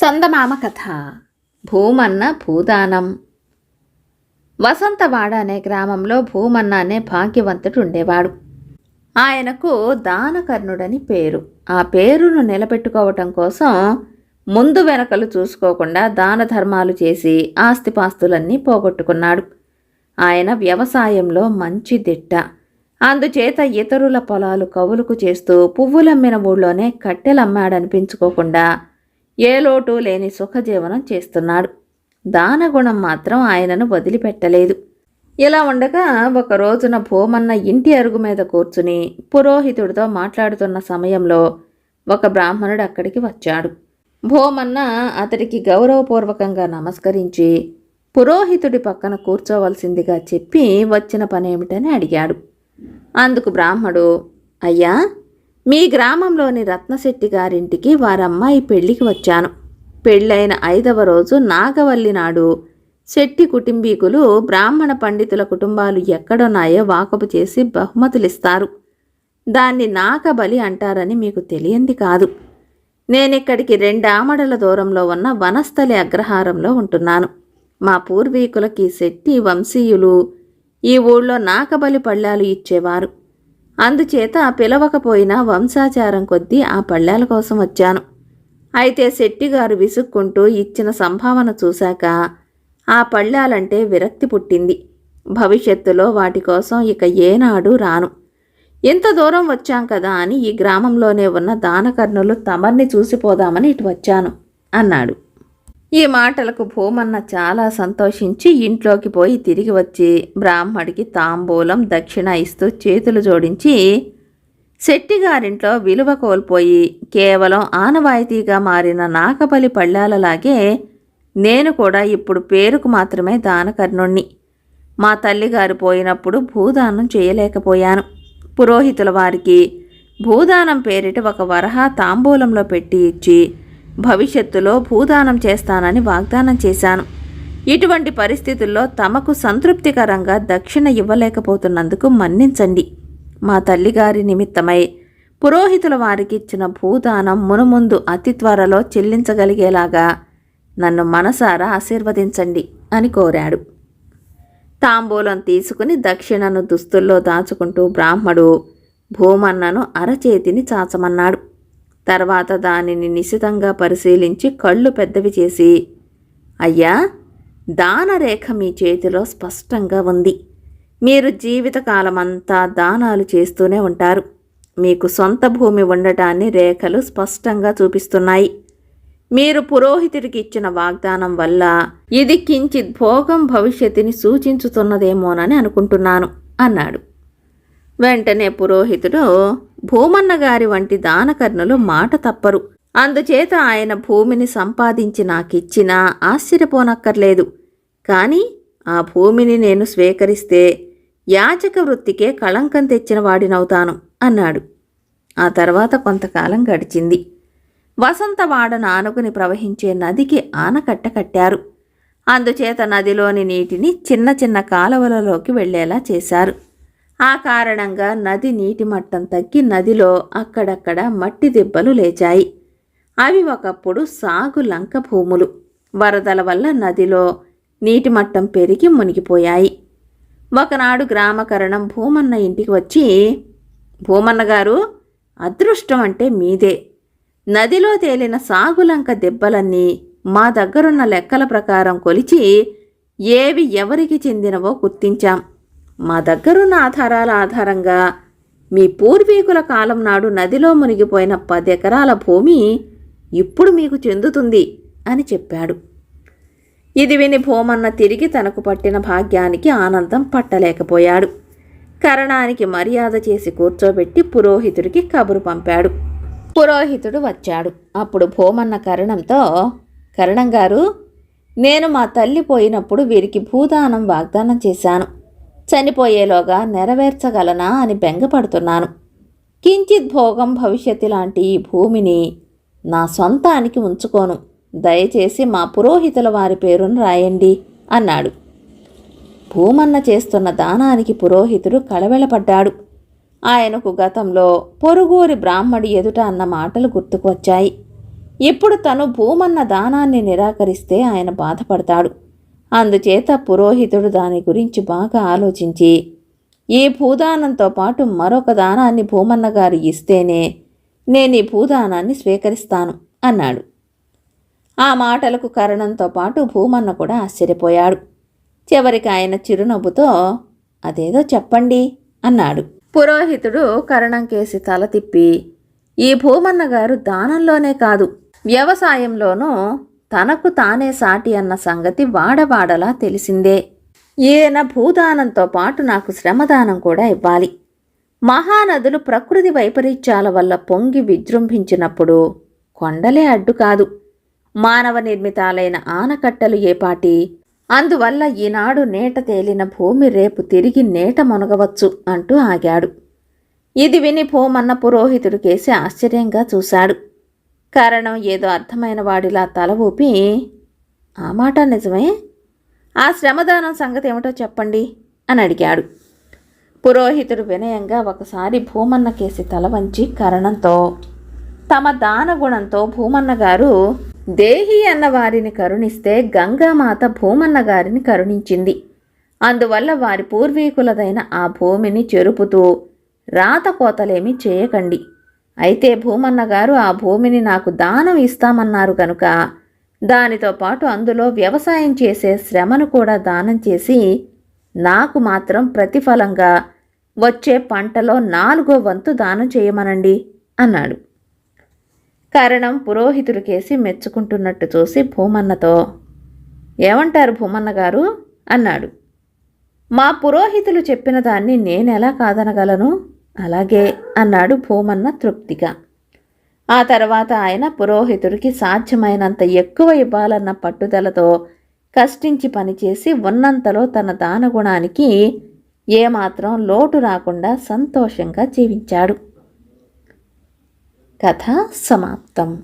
చందమామ కథ. భూమన్న భూదానం. వసంతవాడ అనే గ్రామంలో భూమన్న అనే భాగ్యవంతుడు ఉండేవాడు ఆయనకు దానకర్ణుడని పేరు. ఆ పేరును నిలబెట్టుకోవటం కోసం ముందు వెనకలు చూసుకోకుండా దాన ధర్మాలు చేసి ఆస్తిపాస్తులన్నీ పోగొట్టుకున్నాడు. ఆయన వ్యవసాయంలో మంచి దిట్ట. అందుచేత ఇతరుల పొలాలు కవులుకు చేస్తూ పువ్వులమ్మిన ఊళ్ళోనే కట్టెలమ్మాడనిపించుకోకుండా ఏ లోటు లేని సుఖజీవనం చేస్తున్నాడు. దానగుణం మాత్రం ఆయనను వదిలిపెట్టలేదు. ఇలా ఉండగా ఒక రోజున భూమన్న ఇంటి అరుగు మీద కూర్చుని పురోహితుడితో మాట్లాడుతున్న సమయంలో ఒక బ్రాహ్మణుడు అక్కడికి వచ్చాడు. భూమన్న అతడికి గౌరవపూర్వకంగా నమస్కరించి పురోహితుడి పక్కన కూర్చోవలసిందిగా చెప్పి వచ్చిన పనేమిటని అడిగాడు. అందుకు బ్రాహ్మడు అయ్యా మీ గ్రామంలోని రత్నశెట్టి గారింటికి వారమ్మాయి పెళ్ళికి వచ్చాను. పెళ్ళైన ఐదవ రోజు నాగవల్లి నాడు శెట్టి కుటుంబీకులు బ్రాహ్మణ పండితుల కుటుంబాలు ఎక్కడున్నాయో వాకపు చేసి బహుమతులిస్తారు. దాన్ని నాగబలి అంటారని మీకు తెలియంది కాదు. నేనిక్కడికి రెండామడల దూరంలో ఉన్న వనస్థలి అగ్రహారంలో ఉంటున్నాను. మా పూర్వీకులకి శెట్టి వంశీయులు ఈ ఊళ్ళో నాకబలి పళ్ళాలు ఇచ్చేవారు. అందుచేత పిలవకపోయినా వంశాచారం కొద్దీ ఆ పళ్ళాల కోసం వచ్చాను. అయితే శెట్టిగారు విసుక్కుంటూ ఇచ్చిన సంభావన చూశాక ఆ పళ్ళాలంటే విరక్తి పుట్టింది. భవిష్యత్తులో వాటి కోసం ఇక ఏనాడు రాను. ఎంత దూరం వచ్చాం కదా అని ఈ గ్రామంలోనే ఉన్న దానకర్ణులు తమర్ని చూసిపోదామని ఇటు వచ్చాను అన్నాడు. ఈ మాటలకు భూమన్న చాలా సంతోషించి ఇంట్లోకి పోయి తిరిగి వచ్చి బ్రాహ్మడికి తాంబూలం దక్షిణ ఇస్తూ చేతులు జోడించి శెట్టిగారింట్లో విలువ కోల్పోయి కేవలం ఆనవాయితీగా మారిన నాకబలి పళ్ళాలలాగే నేను కూడా ఇప్పుడు పేరుకు మాత్రమే దానకర్ణుణ్ణి. మా తల్లిగారు పోయినప్పుడు భూదానం చేయలేకపోయాను. పురోహితుల వారికి భూదానం పేరిట ఒక వరహా తాంబూలంలో పెట్టి ఇచ్చి భవిష్యత్తులో భూదానం చేస్తానని వాగ్దానం చేశాను. ఇటువంటి పరిస్థితుల్లో తమకు సంతృప్తికరంగా దక్షిణ ఇవ్వలేకపోతున్నందుకు మన్నించండి. మా తల్లిగారి నిమిత్తమై పురోహితుల వారికి ఇచ్చిన భూదానం మునుముందు అతి త్వరలో చెల్లించగలిగేలాగా నన్ను మనసారా ఆశీర్వదించండి అని కోరాడు. తాంబూలం తీసుకుని దక్షిణను దుస్తుల్లో దాచుకుంటూ బ్రాహ్మడు భూమన్నను అరచేతిని చాచమన్నాడు. తర్వాత దానిని నిశితంగా పరిశీలించి కళ్ళు పెద్దవి చేసి అయ్యా దానరేఖ మీ చేతిలో స్పష్టంగా ఉంది. మీరు జీవితకాలమంతా దానాలు చేస్తూనే ఉంటారు. మీకు సొంత భూమి ఉండటాన్ని రేఖలు స్పష్టంగా చూపిస్తున్నాయి. మీరు పురోహితుడికి ఇచ్చిన వాగ్దానం వల్ల ఇది కించిత్ భోగం భవిష్యత్తుని సూచించుతున్నదేమోనని అనుకుంటున్నాను అన్నాడు. వెంటనే పురోహితుడు భూమన్న గారి వంటి దానకర్ణులు మాట తప్పరు. అందుచేత ఆయన భూమిని సంపాదించి నాకిచ్చినా ఆశ్చర్యపోనక్కర్లేదు. కానీ ఆ భూమిని నేను స్వీకరిస్తే యాచక వృత్తికే కళంకం తెచ్చిన వాడినవుతాను అన్నాడు. ఆ తర్వాత కొంతకాలం గడిచింది. వసంతవాడ నానుకుని ప్రవహించే నదికి ఆనకట్ట కట్టారు. అందుచేత నదిలోని నీటిని చిన్న చిన్న కాలువలలోకి వెళ్ళేలా చేశారు. ఆ కారణంగా నది నీటి మట్టం తగ్గి నదిలో అక్కడక్కడ మట్టి దిబ్బలు లేచాయి. అవి ఒకప్పుడు సాగు లంక భూములు. వరదల వల్ల నదిలో నీటి మట్టం పెరిగి మునిగిపోయాయి. ఒకనాడు గ్రామకరణం భూమన్న ఇంటికి వచ్చి భూమన్న గారు అదృష్టం అంటే మీదే. నదిలో తేలిన సాగులంక దెబ్బలన్నీ మా దగ్గరున్న లెక్కల ప్రకారం కొలిచి ఏవి ఎవరికి చెందినవో గుర్తించాం. మా దగ్గరున్న ఆధారాల ఆధారంగా మీ పూర్వీకుల కాలం నాడు నదిలో మునిగిపోయిన పదెకరాల భూమి ఇప్పుడు మీకు చెందుతుంది అని చెప్పాడు. ఇది విని భూమన్న తిరిగి తనకు పట్టిన భాగ్యానికి ఆనందం పట్టలేకపోయాడు. కరణానికి మర్యాద చేసి కూర్చోబెట్టి పురోహితుడికి కబురు పంపాడు. పురోహితుడు వచ్చాడు. అప్పుడు భూమన్న కరణంతో కరణం గారు నేను మా తల్లి పోయినప్పుడు వీరికి భూదానం వాగ్దానం చేశాను. చనిపోయేలోగా నెరవేర్చగలనా అని బెంగపడుతున్నాను. కించిత్ భోగం భవిష్యత్తు లాంటి ఈ భూమిని నా సొంతానికి ఉంచుకోను. దయచేసి మా పురోహితుల వారి పేరును రాయండి అన్నాడు. భూమన్న చేస్తున్న దానానికి పురోహితుడు కళవెళపడ్డాడు. ఆయనకు గతంలో పొరుగురి బ్రాహ్మడి ఎదుట అన్న మాటలు గుర్తుకొచ్చాయి ఇప్పుడు తను భూమన్న దానాన్ని నిరాకరిస్తే ఆయన బాధపడతాడు. అందుచేత పురోహితుడు దాని గురించి బాగా ఆలోచించి ఈ భూదానంతో పాటు మరొక దానాన్ని భూమన్న గారు ఇస్తేనే నేను ఈ భూదానాన్ని స్వీకరిస్తాను అన్నాడు. ఆ మాటలకు కరణంతో పాటు భూమన్న కూడా ఆశ్చర్యపోయాడు. చివరికి ఆయన చిరునవ్వుతో అదేదో చెప్పండి అన్నాడు. పురోహితుడు కరణం కేసి తల తిప్పి ఈ భూమన్న గారు దానంలోనే కాదు వ్యవసాయంలోనూ తనకు తానే సాటి అన్న సంగతి వాడవాడలా తెలిసిందే. ఈయన భూదానంతో పాటు నాకు శ్రమదానం కూడా ఇవ్వాలి. మహానదులు ప్రకృతి వైపరీత్యాల వల్ల పొంగి విజృంభించినప్పుడు కొండలే అడ్డు కాదు. మానవ నిర్మితాలైన ఆనకట్టలు ఏపాటి అందువల్ల ఈనాడు నేట తేలిన భూమి రేపు తిరిగి నేట మునగవచ్చు అంటూ ఆగాడు. ఇది విని భూమన్న పురోహితుడు కేసి ఆశ్చర్యంగా చూశాడు. కారణం ఏదో అర్థమైన వాడిలా తల ఊపి ఆ మాట నిజమే? ఆ శ్రమదానం సంగతి ఏమిటో చెప్పండి అని అడిగాడు. పురోహితుడు వినయంగా ఒకసారి భూమన్న కేసి తల వంచి కరణంతో తమ దానగుణంతో భూమన్న గారు దేహి అన్న వారిని కరుణిస్తే గంగామాత భూమన్న గారిని కరుణించింది. అందువల్ల వారి పూర్వీకులదైన ఆ భూమిని చెరుపుతూ రాత కోతలేమి చేయకండి. అయితే భూమన్న గారు ఆ భూమిని నాకు దానం ఇస్తామన్నారు కనుక దానితో పాటు అందులో వ్యవసాయం చేసే శ్రమను కూడా దానం చేసి నాకు మాత్రం ప్రతిఫలంగా వచ్చే పంటలో నాలుగో వంతు దానం చేయమనండి అన్నాడు. కారణం పురోహితుడు కేసి మెచ్చుకుంటున్నట్టు చూసి భూమన్నతో ఏమంటారు భూమన్న గారు అన్నాడు. మా పురోహితులు చెప్పిన దాన్ని నేనెలా కాదనగలను? అలాగే అన్నాడు భూమన్న తృప్తిగా. ఆ తర్వాత ఆయన పురోహితుడికి సాధ్యమైనంత ఎక్కువ ఇవ్వాలన్న పట్టుదలతో కష్టించి పనిచేసి ఉన్నంతలో తన దానగుణానికి ఏమాత్రం లోటు రాకుండా సంతోషంగా జీవించాడు. కథ సమాప్తం.